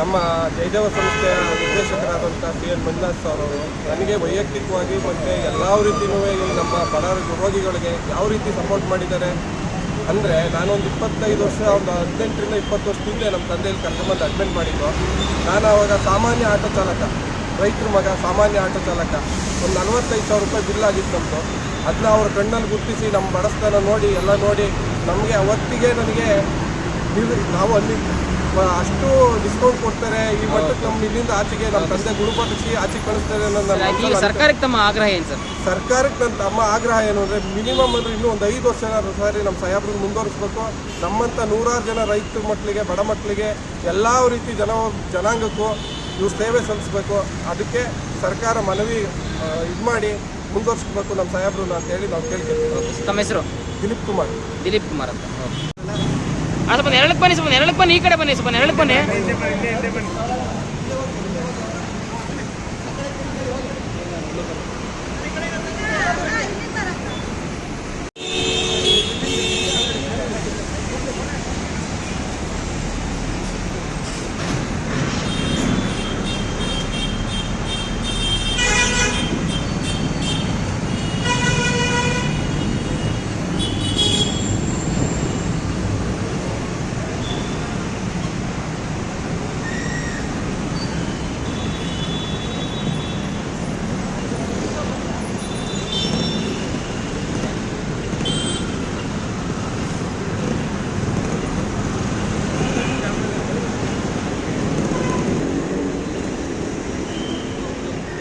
ನಮ್ಮ ಜಯದೇವ ಸಂಸ್ಥೆಯ ನಿರ್ದೇಶಕರಾದಂಥ ಸಿ ಎನ್ ಮಂಜುನಾಥ್ ಸರ್ ಅವರು ನನಗೆ ವೈಯಕ್ತಿಕವಾಗಿ ಮತ್ತು ಎಲ್ಲ ರೀತಿಯೂ ಈ ನಮ್ಮ ಬಡ ರೋಗಿಗಳಿಗೆ ಯಾವ ರೀತಿ ಸಪೋರ್ಟ್ ಮಾಡಿದ್ದಾರೆ ಅಂದರೆ ನಾನೊಂದು ಇಪ್ಪತ್ತೈದು ವರ್ಷ, ಒಂದು ಹದಿನೆಂಟರಿಂದ ಇಪ್ಪತ್ತು ವರ್ಷ ಹಿಂದೆ ನಮ್ಮ ತಂದೆಯಲ್ಲಿ ಕರ್ಕೊಂಬಂದು ಅಡ್ಮಿಟ್ ಮಾಡಿದ್ದು. ನಾನು ಅವಾಗ ಸಾಮಾನ್ಯ ಆಟೋ ಚಾಲಕ, ರೈತರ ಮಗ, ಸಾಮಾನ್ಯ ಆಟೋ ಚಾಲಕ. ಒಂದು ನಲವತ್ತೈದು ಸಾವಿರ ರೂಪಾಯಿ ಬಿಲ್ ಆಗಿತ್ತು ನಮ್ಮದು ಅದನ್ನ ಅವ್ರ ಕಣ್ಣಲ್ಲಿ ಗುರುತಿಸಿ ನಮ್ಮ ಬಡಸ್ತನ ನೋಡಿ, ಎಲ್ಲ ನೋಡಿ ನಮಗೆ ಅವತ್ತಿಗೆ ನನಗೆ ನೀವು ನಾವು ಅಲ್ಲಿ ಅಷ್ಟು ಡಿಸ್ಕೌಂಟ್ ಕೊಡ್ತಾರೆ. ಈ ಮಟ್ಟಕ್ಕೆ ನಮ್ಮ ಇಲ್ಲಿಂದ ಆಚೆಗೆ ನಮ್ಮ ತಂದೆ ಗುರುಪಡಿಸಿ ಆಚೆಗೆ ಕಳಿಸ್ತಾರೆ ಅನ್ನೋ ನನ್ನ ಈಗ ಮನಸ್ಸಲ್ಲಿ ಸರ್ಕಾರಕ್ಕೆ ತಮ್ಮ ಆಗ್ರಹ ಏನು ಸರ್? ಸರ್ಕಾರಕ್ಕೆ ನನ್ನ ತಮ್ಮ ಆಗ್ರಹ ಏನು ಅಂದರೆ ಮಿನಿಮಮ್ ಅಂದರೆ ಇನ್ನೂ ಒಂದು ಐದು ವರ್ಷ ಸಾರಿ ನಮ್ಮ ಸಾಹೇಬ್ರನ್ನ ಮುಂದುವರಿಸ್ಬೇಕು. ನಮ್ಮಂಥ ನೂರಾರು ಜನ ರೈತರ ಮಕ್ಕಳಿಗೆ ಬಡ ಮಕ್ಕಳಿಗೆ ಎಲ್ಲ ರೀತಿ ಜನ ಜನಾಂಗಕ್ಕೂ ಇವ್ರು ಸೇವೆ ಸಲ್ಲಿಸ್ಬೇಕು. ಅದಕ್ಕೆ ಸರ್ಕಾರ ಮನವಿ ಇದು ಮಾಡಿ ಮುಂದುವರಿಸ್ಬೇಕು ನಮ್ಮ ಸಾಹೇಬ್ರನ್ನ ಅಂತೇಳಿ ನಾವು ಕೇಳ್ತೀವಿ ತಮ್ಮ ಹೆಸರು? ದಿಲೀಪ್ ಕುಮಾರ್. ದಿಲೀಪ್ ಕುಮಾರ್ ಅಂತ. ಅಣ್ಣ ಬಂದು ನೆರಳಕ್ಕೆ ಬನ್ನಿ ಸ್ವಲ್ಪ ನೆರಳಕ್ಕೆ ಬನ್ನಿ ಈ ಕಡೆ ಬನ್ನಿ ಸ್ವಲ್ಪ ನೆರಳಕ್ಕೆ ಬನ್ನಿ.